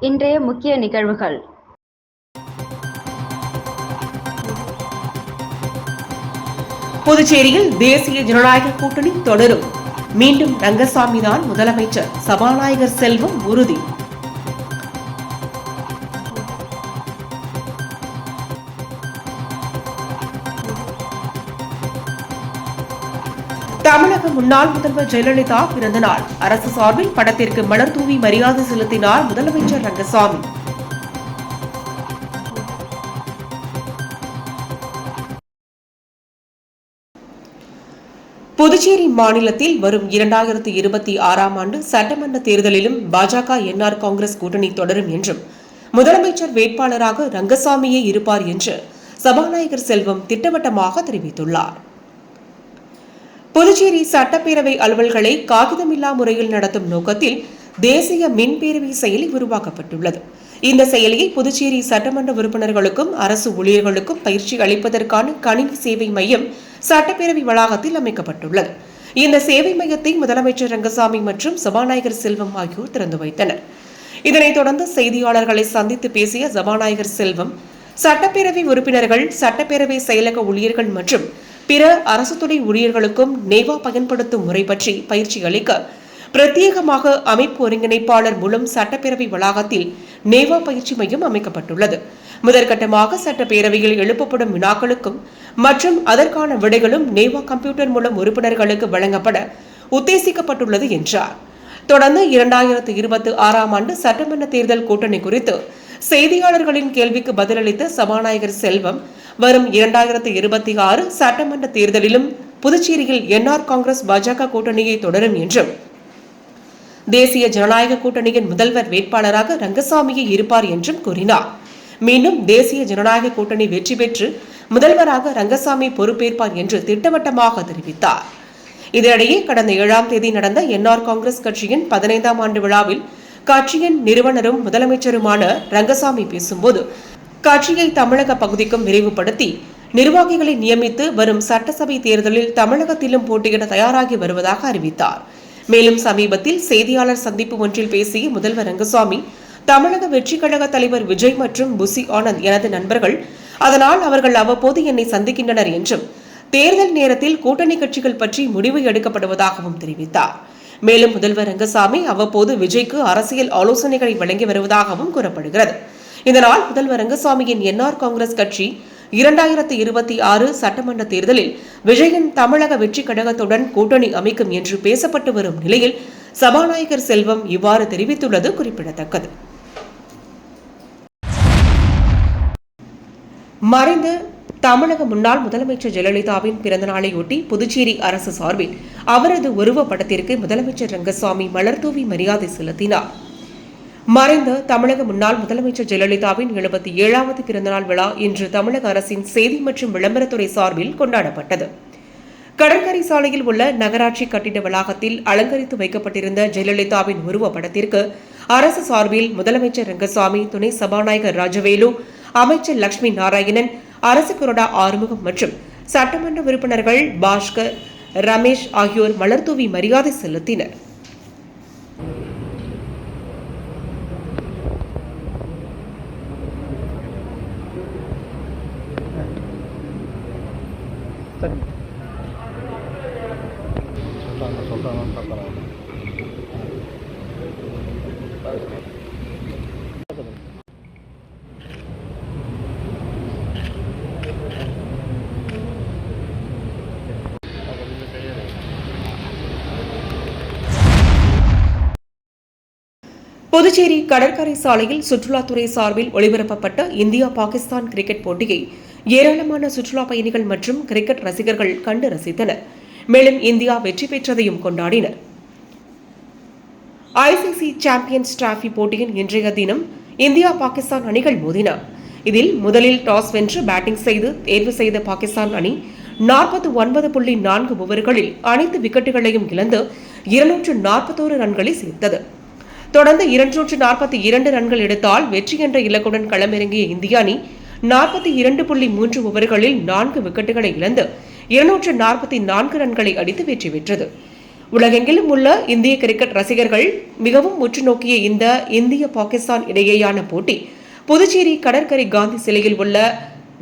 இன்றைய முக்கிய நிகழ்வுகள். புதுச்சேரியில் தேசிய ஜனநாயக கூட்டணி தொடரும். மீண்டும் ரங்கசாமி தான் முதலமைச்சர். சபாநாயகர் செல்வம் உறுதி. தமிழக முன்னாள் முதல்வர் ஜெயலலிதா பிறந்த நாள். அரசு சார்பில் படத்திற்கு மலர் தூவி மரியாதை செலுத்தினார் முதலமைச்சர் ரங்கசாமி. புதுச்சேரி மாநிலத்தில் வரும் இரண்டாயிரத்தி இருபத்தி ஆறாம் ஆண்டு சட்டமன்ற தேர்தலிலும் பாஜக என்ஆர் காங்கிரஸ் கூட்டணி தொடரும் என்றும் முதலமைச்சர் வேட்பாளராக ரங்கசாமியே இருப்பார் என்று சபாநாயகர் செல்வம் திட்டவட்டமாக தெரிவித்துள்ளார். புதுச்சேரி சட்டப்பேரவை அலுவல்களை காகிதமில்லா முறையில் நடத்தும் நோக்கத்தில் தேசிய மின்பேரவை செயலி உருவாக்கப்பட்டுள்ளது. இந்த செயலியை புதுச்சேரி சட்டமன்ற உறுப்பினர்களுக்கும் அரசு ஊழியர்களுக்கும் பயிற்சி அளிப்பதற்கான கணினி சேவை மையம் சட்டப்பேரவை வளாகத்தில் அமைக்கப்பட்டுள்ளது. இந்த சேவை மையத்தை முதலமைச்சர் ரங்கசாமி மற்றும் சபாநாயகர் செல்வம் ஆகியோர் திறந்து வைத்தனர். இதனைத் தொடர்ந்து செய்தியாளர்களை சந்தித்து பேசிய சபாநாயகர் செல்வம் சட்டப்பேரவை உறுப்பினர்கள் சட்டப்பேரவை செயலக ஊழியர்கள் மற்றும் பிற அரசு துறை ஊழியர்களுக்கும் நேவா பயன்படுத்தும் முறை பற்றி பயிற்சி அளிக்க பிரத்யேகமாக அமைப்பு ஒருங்கிணைப்பாளர் மூலம் சட்டப்பேரவை வளாகத்தில் நேவா பயிற்சி மையம் அமைக்கப்பட்டுள்ளது. முதற்கட்டமாக சட்டப்பேரவையில் எழுப்பப்படும் வினாக்களுக்கும் மற்றும் அதற்கான விடைகளும் நேவா கம்ப்யூட்டர் மூலம் உறுப்பினர்களுக்கு வழங்கப்பட உத்தேசிக்கப்பட்டுள்ளது என்றார். தொடர்ந்து இரண்டாயிரத்து இருபத்தி ஆறாம் ஆண்டு சட்டமன்ற தேர்தல் கூட்டணி குறித்து செய்தியாளர்களின் கேள்விக்கு பதிலளித்த சபாநாயகர் செல்வம் வரும் இரண்டாயிரத்தி இருபத்தி ஆறு சட்டமன்ற தேர்தலிலும் புதுச்சேரியில் என்ஆர் காங்கிரஸ் பாஜக கூட்டணியை தொடரும் என்றும் தேசிய ஜனநாயக கூட்டணியின் முதல்வர் வேட்பாளராக ரங்கசாமியே இருப்பார் என்றும் கூறினார். மீண்டும் தேசிய ஜனநாயக கூட்டணி வெற்றி பெற்று முதல்வராக ரங்கசாமி பொறுப்பேற்பார் என்று திட்டவட்டமாக தெரிவித்தார். இதனிடையே கடந்த ஏழாம் தேதி நடந்த என்ஆர் காங்கிரஸ் கட்சியின் பதினைந்தாம் ஆண்டு விழாவில் கட்சியின் நிறுவனரும் முதலமைச்சருமான ரங்கசாமி பேசும்போது கட்சியை தமிழக பகுதிக்கும் விரிவுபடுத்தி நிர்வாகிகளை நியமித்து வரும் சட்டசபை தேர்தலில் தமிழகத்திலும் போட்டியிட தயாராகி வருவதாக அறிவித்தார். மேலும் சமீபத்தில் செய்தியாளர் சந்திப்பு ஒன்றில் பேசிய முதல்வர் ரங்கசாமி தமிழக வெற்றிக் கழக தலைவர் விஜய் மற்றும் புசி ஆனந்த் எனது நண்பர்கள் அதனால் அவர்கள் அவ்வப்போது என்னை சந்திக்கின்றனர் என்றும் தேர்தல் நேரத்தில் கூட்டணி கட்சிகள் பற்றி முடிவு எடுக்கப்படுவதாகவும் தெரிவித்தார். மேலும் முதல்வர் ரங்கசாமி அவ்வப்போது விஜய்க்கு அரசியல் ஆலோசனைகளை வழங்கி வருவதாகவும் கூறப்படுகிறது. இதனால் முதல்வர் ரங்கசாமியின் என்ஆர் காங்கிரஸ் கட்சி இரண்டாயிரத்தி இருபத்தி ஆறு சட்டமன்ற தேர்தலில் விஜயன் தமிழக வெற்றி கழகத்துடன் கூட்டணி அமைக்கும் என்று பேசப்பட்டு வரும் நிலையில் சபாநாயகர் செல்வம் இவ்வாறு தெரிவித்துள்ளது குறிப்பிடத்தக்கது. மறைந்த தமிழக முன்னாள் முதலமைச்சர் ஜெயலலிதாவின் பிறந்தநாளையொட்டி புதுச்சேரி அரசு சார்பில் அவரது உருவப்படத்திற்கு முதலமைச்சர் ரங்கசாமி மலர்தூவி மரியாதை செலுத்தினார். மறைந்த தமிழக முன்னாள் முதலமைச்சர் ஜெயலலிதாவின் எழுபத்தி ஏழாவது பிறந்தநாள் விழா இன்று தமிழக அரசின் செய்தி மற்றும் விளம்பரத்துறை சார்பில் கொண்டாடப்பட்டது. கடற்கரை சாலையில் உள்ள நகராட்சி கட்டிட வளாகத்தில் அலங்கரித்து வைக்கப்பட்டிருந்த ஜெயலலிதாவின் உருவப்படத்திற்கு அரசு சார்பில் முதலமைச்சர் ரங்கசாமி துணை சபாநாயகர் ராஜவேலு அமைச்சர் லட்சுமி நாராயணன் அரசு கொறடா ஆறுமுகம் மற்றும் சட்டமன்ற உறுப்பினர்கள் பாஸ்கர் ரமேஷ் ஆகியோர் மலர்தூவி மரியாதை செலுத்தினர். சொல்றாங்க சொல்கிறாங்கன்னு புதுச்சேரி கடற்கரை சாலையில் சுற்றுலாத்துறை சார்பில் ஒளிபரப்பப்பட்ட இந்தியா பாகிஸ்தான் கிரிக்கெட் போட்டியை ஏராளமான சுற்றுலா பயணிகள் மற்றும் கிரிக்கெட் ரசிகர்கள் கண்டு ரசித்தனர். மேலும் இந்தியா வெற்றி பெற்றதையும் கொண்டாடினர். ஐசிசி சாம்பியன்ஸ் டிராபி போட்டியின் இன்றைய தினம் இந்தியா பாகிஸ்தான் அணிகள் மோதின. இதில் முதலில் டாஸ் வென்று பேட்டிங் செய்து தேர்வு செய்த பாகிஸ்தான் அணி நாற்பத்தி ஒன்பது புள்ளி நான்கு ஓவர்களில் அனைத்து விக்கெட்டுகளையும் இழந்து இருநூற்று நாற்பத்தோரு ரன்களை சேர்த்தது. தொடர்ந்து இருநூற்று நாற்பத்தி இரண்டு ரன்கள் எடுத்தால் வெற்றி என்ற இலக்குடன் களமிறங்கிய இந்திய அணி நாற்பத்தி இரண்டு புள்ளி மூன்று ஓவர்களில் நான்கு விக்கெட்டுகளை இழந்து இருநூற்று நாற்பத்தி நான்கு ரன்களை அடித்து வெற்றி பெற்றது. உலகெங்கிலும் உள்ள இந்திய கிரிக்கெட் ரசிகர்கள் மிகவும் உற்று நோக்கிய இந்த இந்திய பாகிஸ்தான் இடையேயான போட்டி புதுச்சேரி கடற்கரை காந்தி சிலையில் உள்ள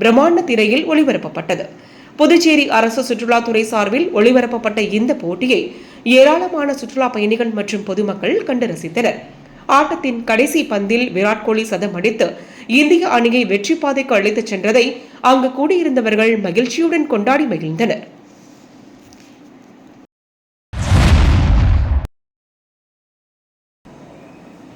பிரம்மாண்ட திரையில் ஒளிபரப்பப்பட்டது. புதுச்சேரி அரசு சுற்றுலாத்துறை சார்பில் ஒளிபரப்பப்பட்ட இந்த போட்டியை ஏராளமான சுற்றுலா பயணிகள் மற்றும் பொதுமக்கள் கண்டு ரசித்தனர். ஆட்டத்தின் கடைசி பந்தில் விராட் கோலி சதம் அடித்து இந்திய அணியை வெற்றி பாதைக்கு அழைத்துச் சென்றதை அங்கு கூடியிருந்தவர்கள் மகிழ்ச்சியுடன் கொண்டாடி மகிழ்ந்தனர்.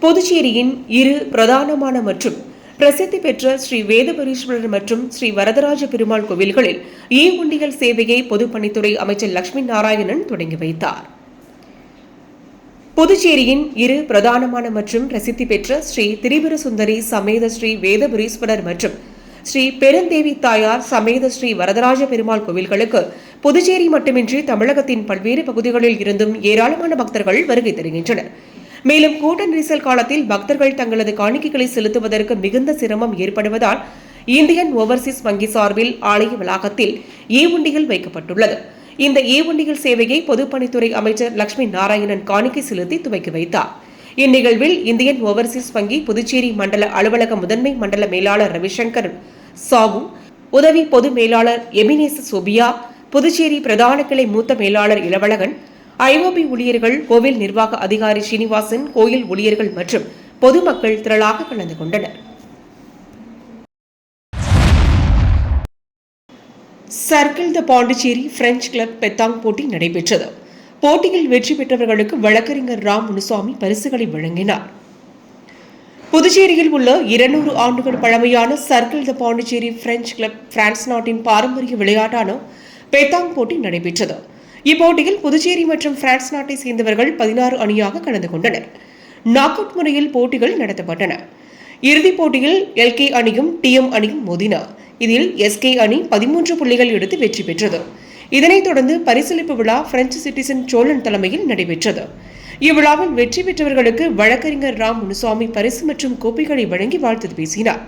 புதுச்சேரியின் இரு பிரதானமான மற்றும் பிரசித்தி பெற்ற ஸ்ரீ வேதபரீஸ்வரர் மற்றும் ஸ்ரீ வரதராஜ பெருமாள் கோவில்களில் இ உண்டியல் சேவையை பொதுப்பணித்துறை அமைச்சர் லட்சுமி நாராயணன் தொடங்கி வைத்தார். புதுச்சேரியின் இரு பிரதானமான மற்றும் பிரசித்தி பெற்ற ஸ்ரீ திரிபுர சுந்தரி சமேத ஸ்ரீ வேதபுரீஸ்வரர் மற்றும் ஸ்ரீ பெருந்தேவி தாயார் சமேத ஸ்ரீ வரதராஜ பெருமாள் கோவில்களுக்கு புதுச்சேரி மட்டுமின்றி தமிழகத்தின் பல்வேறு பகுதிகளில் இருந்தும் ஏராளமான பக்தர்கள் வருகை தருகின்றனர். மேலும் கூட்ட நெரிசல் காலத்தில் பக்தர்கள் தங்களது காணிக்கைகளை செலுத்துவதற்கு மிகுந்த சிரமம் ஏற்படுவதால் இந்தியன் ஓவர்சீஸ் வங்கி சார்பில் ஆலய வளாகத்தில் ஈ உண்டிகள் வைக்கப்பட்டுள்ளது. இந்த ஈ சேவையை பொதுப்பணித்துறை அமைச்சர் லட்சுமி நாராயணன் காணிக்கை செலுத்தி துவக்கி வைத்தார். இந்நிகழ்வில் இந்தியன் ஓவர்சீஸ் வங்கி புதுச்சேரி மண்டல அலுவலக முதன்மை மண்டல மேலாளர் ரவிசங்கர் சாவு உதவி பொது மேலாளர் எமினேச சோபியா புதுச்சேரி பிரதான கிளை மூத்த மேலாளர் இளவழகன் ஐஓபி ஊழியர்கள் கோவில் நிர்வாக அதிகாரி ஸ்ரீனிவாசன் கோயில் ஊழியர்கள் மற்றும் பொதுமக்கள் திரளாக கலந்து கொண்டனர். Circle the Pondicherry French club petanque போட்டி நடைபெற்றது. போட்டியில் வெற்றி பெற்றவர்களுக்கு வழக்கறிஞர் ராம் முனுசாமி பரிசுகளை வழங்கினார். புதுச்சேரியில் உள்ள இருநூறு ஆண்டுகள் பழமையான circle the Pondicherry French club France நாட்டின் பாரம்பரிய விளையாட்டான பெத்தாங் போட்டி நடைபெற்றது. இப்போட்டியில் புதுச்சேரி மற்றும் பிரான்ஸ் நாட்டை சேர்ந்தவர்கள் பதினாறு அணியாக கலந்து கொண்டனர். நாக் அவுட் முறையில் போட்டிகள் நடத்தப்பட்டன. இறுதிப் போட்டியில் எல்கே அணியும் டிஎம் அணியும் மோதின. இதில் எஸ்கே அணி பதிமூன்று புள்ளிகள் எடுத்து வெற்றி பெற்றது. இதனைத் தொடர்ந்து பரிசளிப்பு விழா பிரெஞ்சு சிட்டிசன் சோழன் தலைமையில் நடைபெற்றது. இவ்விழாவில் வெற்றி பெற்றவர்களுக்கு வழக்கறிஞர் ராம் முனுசாமி பரிசு மற்றும் கோப்பைகளை வழங்கி வாழ்த்து பேசினார்.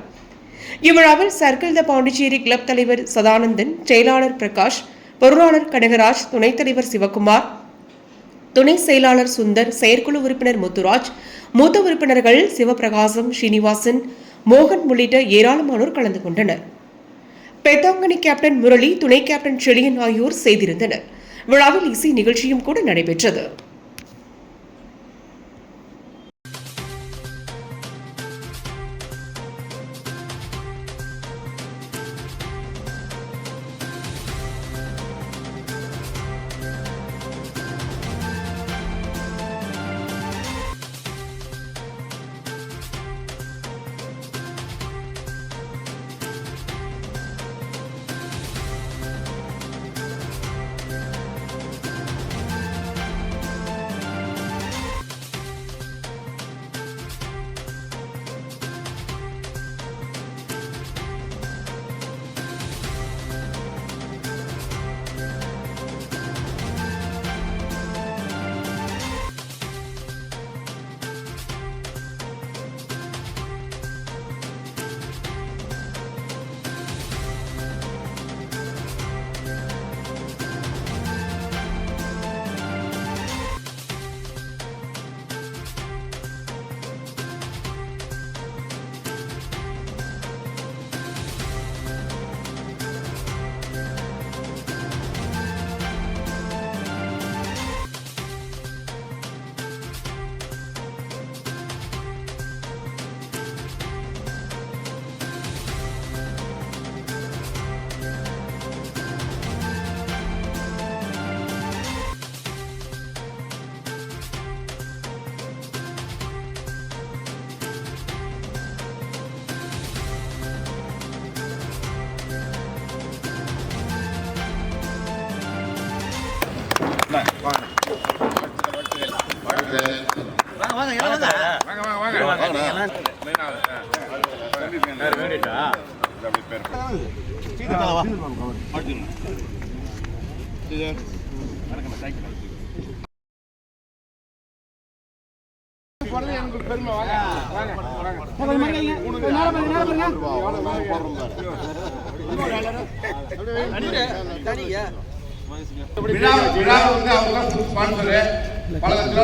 இவ்விழாவில் சர்க்கிள் த பாண்டிச்சேரி கிளப் தலைவர் சதானந்தன் செயலாளர் பிரகாஷ் பொருளாளர் கனகராஜ் துணைத் தலைவர் சிவகுமார் துணை செயலாளர் சுந்தர் செயற்குழு உறுப்பினர் முத்துராஜ் மூத்த உறுப்பினர்கள் சிவபிரகாசம் ஸ்ரீனிவாசன் மோகன் உள்ளிட்ட ஏராளமானோர் கலந்து கொண்டனர். பெத்தாங்கனி கேப்டன் முரளி துணை கேப்டன் செழியன் ஆகியோர் செய்திருந்தனர். விழாவில் இசை நிகழ்ச்சியும் கூட நடைபெற்றது.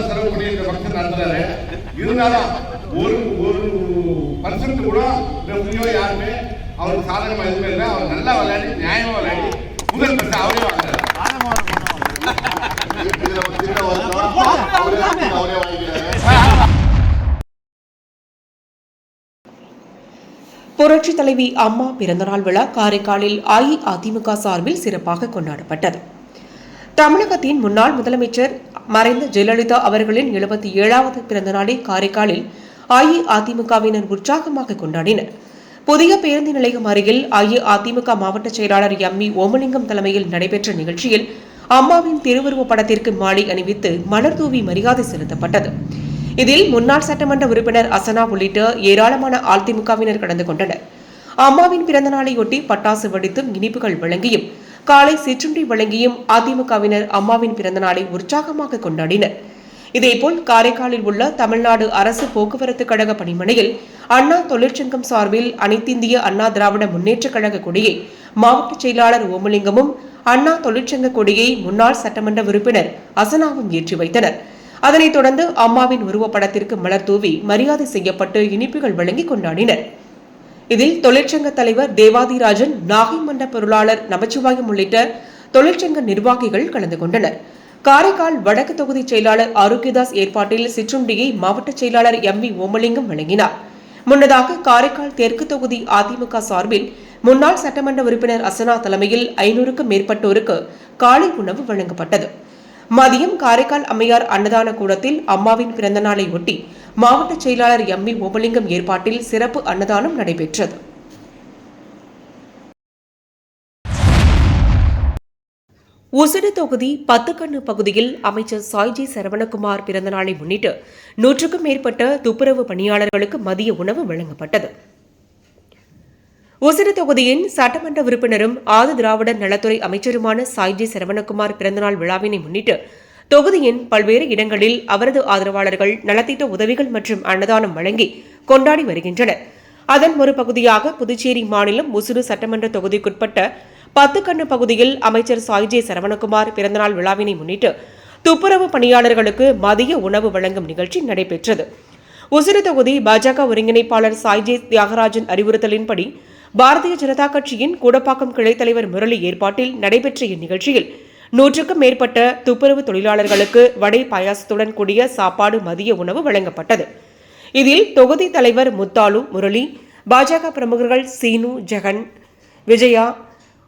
செலவு பண்ணி இந்த பக்தர் நடத்துறாரு. இருந்தாலும் ஒரு ஒரு பர்சன்ட் கூட இந்த யாருமே அவருக்கு சாதகமா எதுவுமே இல்லை. அவர் நல்லா விளையாடி நியாயமா விளையாடி முதல் பரிசு அவரே வாங்குறாரு. புரட்சி தலைவி அம்மா பிறந்தநாள் விழா காரைக்காலில் அஇஅதிமுக சார்பில் சிறப்பாக கொண்டாடப்பட்டது. தமிழகத்தின் முன்னாள் முதலமைச்சர் மறைந்த ஜெயலலிதா அவர்களின் எழுபத்தி ஏழாவது பிறந்தநாளை காரைக்காலில் அஇஅதிமுகவினர் உற்சாகமாக கொண்டாடினர். புதிய பேருந்து நிலையம் அருகில் அஇஅதிமுக மாவட்ட செயலாளர் எம் இ ஓமலிங்கம் தலைமையில் நடைபெற்ற நிகழ்ச்சியில் அம்மாவின் திருவுருவப் படத்திற்கு மாலை அணிவித்து மலர் தூவி மரியாதை செலுத்தப்பட்டது. இதில் முன்னாள் சட்டமன்ற உறுப்பினர் அசனா உள்ளிட்ட ஏராளமான அதிமுகவினர் கலந்து கொண்டனர். அம்மாவின் பிறந்த நாளையொட்டி பட்டாசு வெடித்தும் இனிப்புகள் வழங்கியும் காலை சிற்றுண்டி வழங்கியும் அதிமுகவினர் அம்மாவின் பிறந்த நாளை உற்சாகமாக கொண்டாடினர். இதேபோல் காரைக்காலில் உள்ள தமிழ்நாடு அரசு போக்குவரத்து கழக பணிமனையில் அண்ணா தொழிற்சங்கம் சார்பில் அனைத்திந்திய அண்ணா திராவிட முன்னேற்றக் கழக கொடியை மாவட்ட செயலாளர் ஓமலிங்கமும் அண்ணா தொழிற்சங்க கொடியை முன்னாள் சட்டமன்ற உறுப்பினர் அசனாவும் ஏற்றி வைத்தனர். அதனைத் தொடர்ந்து அம்மாவின் உருவப்படத்திற்கு மலர் தூவி மரியாதை செய்யப்பட்டு இனிப்புகள் வழங்கி கொண்டாடினர். இதில் தொழிற்சங்க தலைவர் தேவாதிராஜன் நாகை மன்ற பொருளாளர் நமச்சிவாயம் உள்ளிட்ட தொழிற்சங்க நிர்வாகிகள் கலந்து கொண்டனர். காரைக்கால் வடக்கு தொகுதி செயலாளர் ஆரோக்கியதாஸ் ஏற்பாட்டில் சிற்றுண்டியை மாவட்ட செயலாளர் எம் வி ஓமலிங்கம் வழங்கினார். முன்னதாக காரைக்கால் தெற்கு தொகுதி அதிமுக சார்பில் முன்னாள் சட்டமன்ற உறுப்பினர் அசனா தலைமையில் ஐநூறுக்கும் மேற்பட்டோருக்கு காலை உணவு வழங்கப்பட்டது. மதியம் காரைக்கால் அம்மையார் அன்னதான கூடத்தில் அம்மாவின் பிறந்தநாளை ஒட்டி மாவட்ட செயலாளர் எம் வி ஓபலிங்கம் ஏற்பாட்டில் சிறப்பு அன்னதானம் நடைபெற்றது. உசிறு தொகுதி பத்துக்கண்ணு பகுதியில் அமைச்சர் சாய்ஜி சரவணகுமார் பிறந்தநாளை முன்னிட்டு நூற்றுக்கும் மேற்பட்ட துப்புரவு பணியாளர்களுக்கு மதிய உணவு வழங்கப்பட்டது. உசிறு தொகுதியின் சட்டமன்ற உறுப்பினரும் ஆதி திராவிடர் நலத்துறை அமைச்சருமான சாய்ஜி சரவணகுமார் பிறந்தநாள் விழாவினை முன்னிட்டு தொகுதியின் பல்வேறு இடங்களில் அவரது ஆதரவாளர்கள் நலத்திட்ட உதவிகள் மற்றும் அன்னதானம் வழங்கி கொண்டாடி வருகின்றனர். அதன் ஒரு பகுதியாக புதுச்சேரி மாநிலம் உசுறு சட்டமன்ற தொகுதிக்குட்பட்ட பத்துக்கண்ணு பகுதியில் அமைச்சர் சாய்ஜே சரவணகுமார் பிறந்தநாள் விழாவினை முன்னிட்டு துப்புரவு பணியாளர்களுக்கு மதிய உணவு வழங்கும் நிகழ்ச்சி நடைபெற்றது. உசிறு தொகுதி பாஜக ஒருங்கிணைப்பாளர் சாய்ஜே தியாகராஜன் அறிவுறுத்தலின்படி பாரதிய ஜனதா கட்சியின் கூடப்பாக்கம் கிளைத் தலைவர் முரளி ஏற்பாட்டில் நடைபெற்ற இந்நிகழ்ச்சியில் நூற்றுக்கும் மேற்பட்ட துப்புரவு தொழிலாளர்களுக்கு வடை பாயாசத்துடன் கூடிய சாப்பாடு மதிய உணவு வழங்கப்பட்டது. இதில் தொகுதி தலைவர் முத்தாலு முரளி பாஜக பிரமுகர்கள் சீனு ஜெகன் விஜயா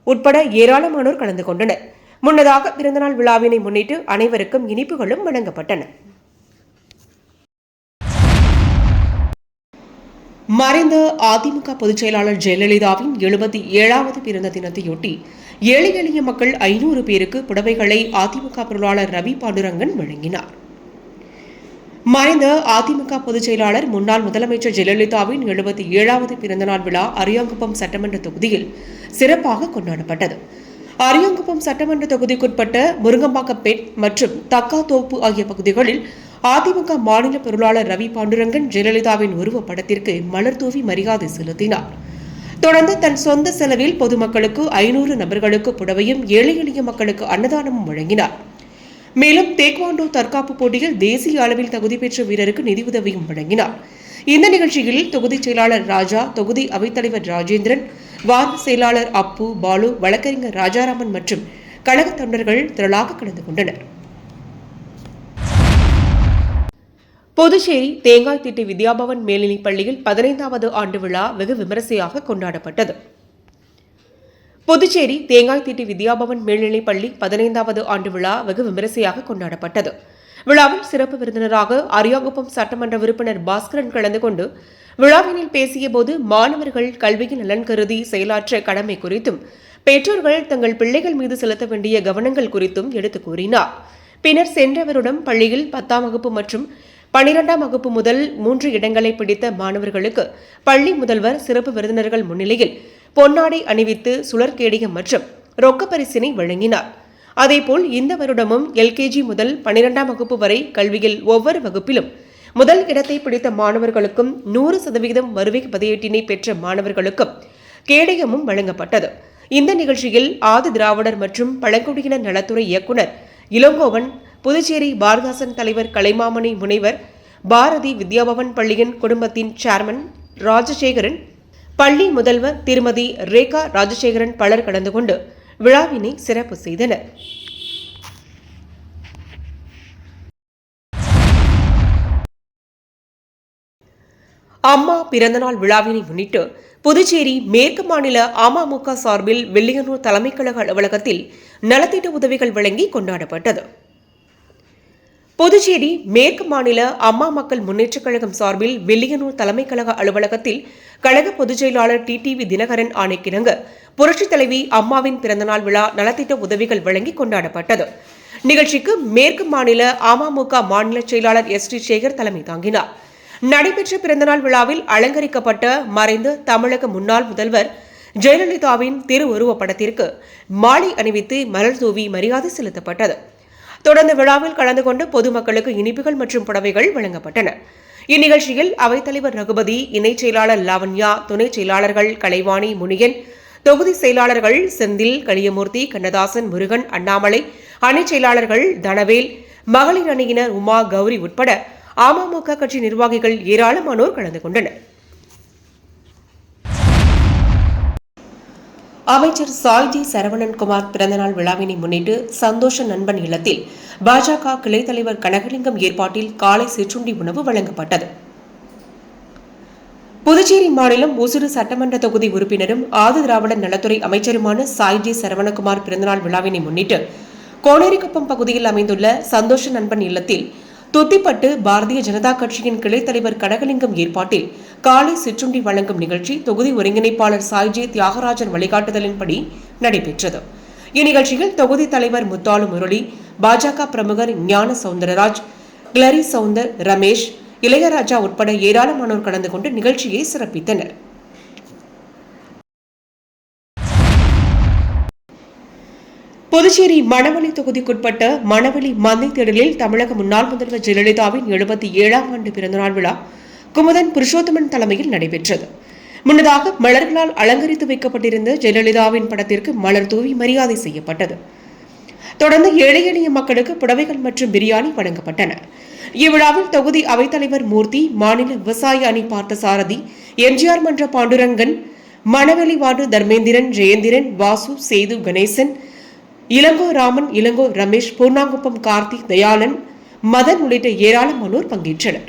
உட்பட ஏராளமானோர் கலந்து கொண்டனர். முன்னதாக பிறந்தநாள் விழாவினை முன்னிட்டு அனைவருக்கும் இனிப்புகளும் வழங்கப்பட்டன. மறைந்த அதிமுக பொதுச் செயலாளர் ஜெயலலிதாவின் எழுபத்தி ஏழாவது பிறந்த தினத்தையொட்டி ஏழை எளிய மக்கள் ஐநூறு பேருக்கு புடவைகளை அதிமுக பொருளாளர் ரவி பாண்டுரங்கன் வழங்கினார். மறைந்த அதிமுக பொதுச் செயலாளர் முன்னாள் முதலமைச்சர் ஜெயலலிதாவின் எழுபத்தி ஏழாவது பிறந்தநாள் விழா அரியாங்குப்பம் சட்டமன்ற தொகுதியில் சிறப்பாக கொண்டாடப்பட்டது. அரியாங்குப்பம் சட்டமன்ற தொகுதிக்குட்பட்ட முருங்கம்பாக்கப்பேட் மற்றும் தக்காத்தோப்பு ஆகிய பகுதிகளில் அதிமுக மாநில பொருளாளர் ரவி பாண்டுரங்கன் ஜெயலலிதாவின் உருவப்படத்திற்கு மலர் தூவி மரியாதை செலுத்தினார். தொடர்ந்து தன் சொந்த செலவில் பொதுமக்களுக்கு ஐநூறு நபர்களுக்கு புடவையும் ஏழை எளிய மக்களுக்கு அன்னதானமும் வழங்கினார். மேலும் தேக்வாண்டோ தற்காப்பு போட்டியில் தேசிய அளவில் தகுதி பெற்ற வீரருக்கு நிதியுதவியும் வழங்கினார். இந்த நிகழ்ச்சியில் தொகுதி செயலாளர் ராஜா தொகுதி அவைத்தலைவர் ராஜேந்திரன் வார்டு செயலாளர் அப்பு பாலு வழக்கறிஞர் ராஜாராமன் மற்றும் கழக தொண்டர்கள் திரளாக கலந்து கொண்டனர். புதுச்சேரி தேங்காய் திட்டி வித்யாபவன் மேல்நிலைப் பள்ளியில் பதினைந்தாவது ஆண்டு விழா வெகு விமரிசையாக கொண்டாடப்பட்டது. புதுச்சேரி தேங்காய் திட்டி வித்யாபவன் மேல்நிலைப் பள்ளி பதினைந்தாவது ஆண்டு விழா வெகு விமரிசையாக கொண்டாடப்பட்டது. விழாவில் சிறப்பு விருந்தினராக அரியாங்குப்பம் சட்டமன்ற உறுப்பினர் பாஸ்கரன் கலந்து கொண்டு விழாவினில் பேசியபோது மாணவர்கள் கல்வியின் நலன் கருதி செயலாற்ற கடமை குறித்தும் பெற்றோர்கள் தங்கள் பிள்ளைகள் மீது செலுத்த வேண்டிய கவனங்கள் குறித்தும் எடுத்துக் கூறினார். பின்னர் சென்றவருடன் பள்ளியில் பத்தாம் வகுப்பு மற்றும் பனிரெண்டாம் வகுப்பு முதல் மூன்று இடங்களை பிடித்த மாணவர்களுக்கு பள்ளி முதல்வர் சிறப்பு விருந்தினர்கள் முன்னிலையில் பொன்னாடை அணிவித்து சுழற்கேடியம் மற்றும் ரொக்க பரிசினை வழங்கினார். அதேபோல் இந்த வருடமும் எல்கேஜி முதல் பனிரெண்டாம் வகுப்பு வரை கல்வியில் ஒவ்வொரு வகுப்பிலும் முதல் இடத்தை பிடித்த மாணவர்களுக்கும் நூறு சதவிகிதம் வருகை பதிவேட்டினை பெற்ற மாணவர்களுக்கும் கேடயமும் வழங்கப்பட்டது. இந்த நிகழ்ச்சியில் ஆதி திராவிடர் மற்றும் பழங்குடியினர் நலத்துறை இயக்குனர் இளங்கோவன் புதுச்சேரி பாரதாசன் தலைவர் கலைமாமணி முனைவர் பாரதி வித்யாபவன் பள்ளியின் குடும்பத்தின் சேர்மன் ராஜசேகரன் பள்ளி முதல்வர் திருமதி ரேகா ராஜசேகரன் பலர் கலந்து கொண்டு விழாவினை சிறப்பு செய்தனர். அம்மா பிறந்தநாள் விழாவினை முன்னிட்டு புதுச்சேரி மேற்கு மாநில அமமுக சார்பில் வெள்ளியனூர் தலைமைக் கழக அலுவலகத்தில் நலத்திட்ட உதவிகள் வழங்கி கொண்டாடப்பட்டது. புதுச்சேரி மேற்கு மாநில அம்மா மக்கள் முன்னேற்றக் கழகம் சார்பில் வெள்ளியனூர் தலைமைக் கழக அலுவலகத்தில் கழக பொதுச் செயலாளர் டிடிவி தினகரன் ஆணைக்கிணங்க. புரட்சித் தலைவி அம்மாவின் பிறந்தநாள் விழா நலத்திட்ட உதவிகள் வழங்கி கொண்டாடப்பட்டது. நிகழ்ச்சிக்கு மேற்கு மாநில அமமுக மாநில செயலாளர் எஸ் டி சேகர் தலைமை தாங்கினார். நடைபெற்ற பிறந்தநாள் விழாவில் அலங்கரிக்கப்பட்ட மறைந்த தமிழக முன்னாள் முதல்வர் ஜெயலலிதாவின் திருவுருவப் படத்திற்கு மாலை அணிவித்து மலர் தூவி மரியாதை செலுத்தப்பட்டது. தொடர்ந்து விழாவில் கலந்து கொண்டு பொதுமக்களுக்கு இனிப்புகள் மற்றும் புடவைகள் வழங்கப்பட்டன. இந்நிகழ்ச்சியில் அவைத்தலைவர் ரகுபதி இணைச் செயலாளர் லாவண்யா துணைச் செயலாளர்கள் கலைவாணி முனியன் தொகுதி செயலாளர்கள் செந்தில் களியமூர்த்தி கண்ணதாசன் முருகன் அண்ணாமலை அணை செயலாளர்கள் தனவேல் மகளிர் அணியினர் உமா கௌரி உட்பட அமமுக கட்சி நிர்வாகிகள் ஏராளமானோர் கலந்து கொண்டனர். அமைச்சர் சாய்ஜி சரவணன்குமார் பிறந்தநாள் விழாவினை முன்னிட்டு சந்தோஷ நண்பன் இல்லத்தில் பாஜக கிளை தலைவர் கனகலிங்கம் ஏற்பாட்டில் காலை சிற்றுண்டி உணவு வழங்கப்பட்டது. புதுச்சேரி மாநிலம் ஒசூரு சட்டமன்ற தொகுதி உறுப்பினரும் ஆதி திராவிட நலத்துறை அமைச்சருமான சாய்ஜி சரவணகுமார் பிறந்தநாள் விழாவினை முன்னிட்டு கோனேரிக்குப்பம் பகுதியில் அமைந்துள்ள சந்தோஷ நண்பன் இல்லத்தில் துத்திப்பட்டு பாரதிய ஜனதா கட்சியின் கிளைத் தலைவர் கனகலிங்கம் ஏற்பாட்டில் காலை சிற்றுண்டி வழங்கும் நிகழ்ச்சி தொகுதி ஒருங்கிணைப்பாளர் சாய்ஜி தியாகராஜன் வழிகாட்டுதலின்படி நடைபெற்றது. இந்நிகழ்ச்சியில் தொகுதி தலைவர் முத்தாலு முரளி பாஜக பிரமுகர் ஞான சவுந்தரராஜ் கிளரி சவுந்தர் ரமேஷ் இளையராஜா உட்பட ஏராளமானோர் கலந்து கொண்டு நிகழ்ச்சியை சிறப்பித்தனர். புதுச்சேரி மணவெளி தொகுதிக்குட்பட்ட மணவெளி மந்தை திடலில் தமிழக முன்னாள் முதல்வர் ஜெயலலிதாவின் எழுபத்தி ஏழாம் ஆண்டு பிறந்தநாள் விழா குமுதன் புருஷோத்தமன் தலைமையில் நடைபெற்றது. முன்னதாக மலர்களால் அலங்கரித்து வைக்கப்பட்டிருந்த ஜெயலலிதாவின் படத்திற்கு மலர் தூவி மரியாதை செய்யப்பட்டது. தொடர்ந்து ஏழை எளிய மக்களுக்கு புடவைகள் மற்றும் பிரியாணி வழங்கப்பட்டன. இவ்விழாவில் தொகுதி அவைத்தலைவர் மூர்த்தி மாநில விவசாய அணி பார்த்த சாரதி எம்ஜிஆர் மன்ற பாண்டுரங்கன் மணவெளி வார்டு தர்மேந்திரன் ஜெயந்திரன் வாசு சேது கணேசன் இளங்கோ ராமன் இளங்கோ ரமேஷ் பூர்ணாங்குப்பம் கார்த்திக் தயாளன் மதன் உள்ளிட்ட ஏராளமானோர் பங்கேற்றனர்.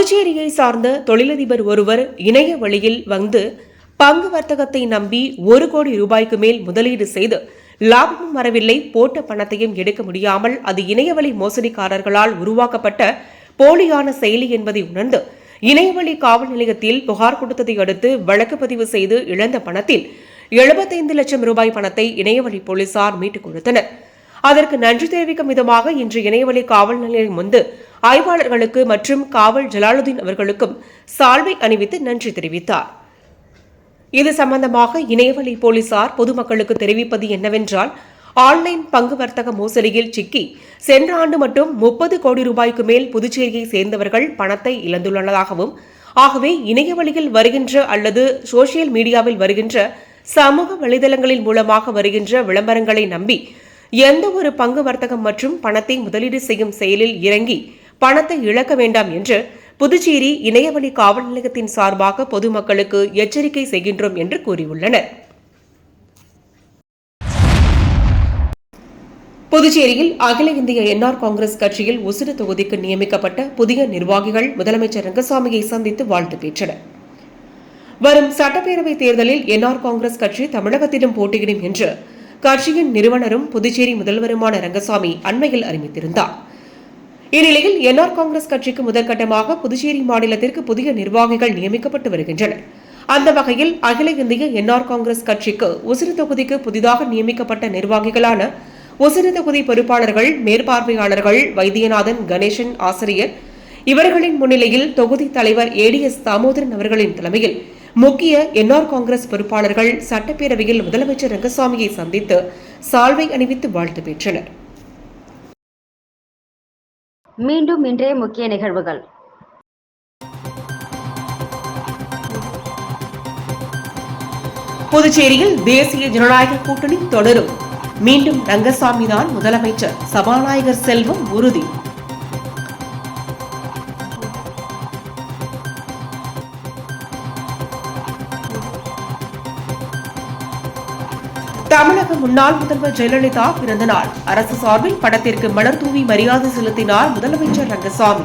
புதுச்சேரியை சார்ந்த தொழிலதிபர் ஒருவர் இணைய வழியில் வந்து பங்கு வர்த்தகத்தை நம்பி ஒரு கோடி ரூபாய்க்கு மேல் முதலீடு செய்து லாபமும் வரவில்லை போட்ட பணத்தையும் எடுக்க முடியாமல் அது இணையவழி மோசடிக்காரர்களால் உருவாக்கப்பட்ட போலியான செயலி என்பதை உணர்ந்து இணையவழி காவல் நிலையத்தில் புகார் கொடுத்ததை அடுத்து வழக்கு பதிவு செய்து இழந்த பணத்தில் எழுபத்தைந்து லட்சம் ரூபாய் பணத்தை இணையவழி போலீசார் மீட்டுக் கொடுத்தனர். அதற்கு நன்றி தெரிவிக்கும் விதமாக இன்று இணையவழி காவல் நிலையம் முன்பு ஆய்வாளர்களுக்கு மற்றும் காவல் ஜலாலுதீன் அவர்களுக்கும் சால்வை அணிவித்து நன்றி தெரிவித்தார். இது சம்பந்தமாக இணையவழி போலீசார் பொதுமக்களுக்கு தெரிவிப்பது என்னவென்றால் ஆன்லைன் பங்கு வர்த்தக மோசடியில் சிக்கி சென்ற ஆண்டு மட்டும் முப்பது கோடி ரூபாய்க்கு மேல் புதுச்சேரியை சேர்ந்தவர்கள் பணத்தை இழந்துள்ளதாகவும் ஆகவே இணைய வழியில் வருகின்ற அல்லது சோசியல் மீடியாவில் வருகின்ற சமூக வலைதளங்களின் மூலமாக வருகின்ற விளம்பரங்களை நம்பி எந்த ஒரு பங்கு வர்த்தகம் மற்றும் பணத்தை முதலீடு செய்யும் செயலில் இறங்கி பணத்தை இழக்க வேண்டாம் என்று புதுச்சேரி இணையவழி காவல் நிலையத்தின் சார்பாக பொதுமக்களுக்கு எச்சரிக்கை செய்கின்றோம் என்று கூறியுள்ளனர். புதுச்சேரியில் அகில இந்திய என்ஆர் காங்கிரஸ் கட்சியில் உசிறு தொகுதிக்கு நியமிக்கப்பட்ட புதிய நிர்வாகிகள் முதலமைச்சர் ரங்கசாமியை சந்தித்து வாழ்த்து பெற்றனர். வரும் சட்டப்பேரவைத் தேர்தலில் என்ஆர் காங்கிரஸ் கட்சி தமிழகத்திலும் போட்டியிடும் என்று கட்சியின் நிறுவனரும் புதுச்சேரி முதல்வருமான ரங்கசாமி அண்மையில் அறிவித்திருந்தார். இந்நிலையில் என்ஆர் காங்கிரஸ் கட்சிக்கு முதற்கட்டமாக புதுச்சேரி மாநிலத்திற்கு புதிய நிர்வாகிகள் நியமிக்கப்பட்டு வருகின்றனர். அந்த வகையில் அகில இந்திய என்ஆர் காங்கிரஸ் கட்சிக்கு உசிறு தொகுதிக்கு புதிதாக நியமிக்கப்பட்ட நிர்வாகிகளான உசிறு தொகுதி பொறுப்பாளர்கள் மேற்பார்வையாளர்கள் வைத்தியநாதன் கணேசன் ஆசிரியர் இவர்களின் முன்னிலையில் தொகுதி தலைவர் ஏடிஎஸ் தாமோதரன் அவர்களின் தலைமையில் முக்கிய என்ஆர் காங்கிரஸ் பொறுப்பாளர்கள் சட்டப்பேரவையில் முதலமைச்சர் ரங்கசாமியை சந்தித்து சால்வை அணிவித்து வாழ்த்து பெற்றனர். மீண்டும் இன்றைய முக்கிய நிகழ்வுகள். புதுச்சேரியில் தேசிய ஜனநாயக கூட்டணி தொடரும். மீண்டும் ரங்கசாமி தான் முதலமைச்சர். சபாநாயகர் செல்வம் உறுதி. தமிழக முன்னாள் முதல்வர் ஜெயலலிதா பிறந்த நாள் அரசு சார்பில் படத்திற்கு மலர் தூவி மரியாதை செலுத்தினார் முதலமைச்சர் ரங்கசாமி.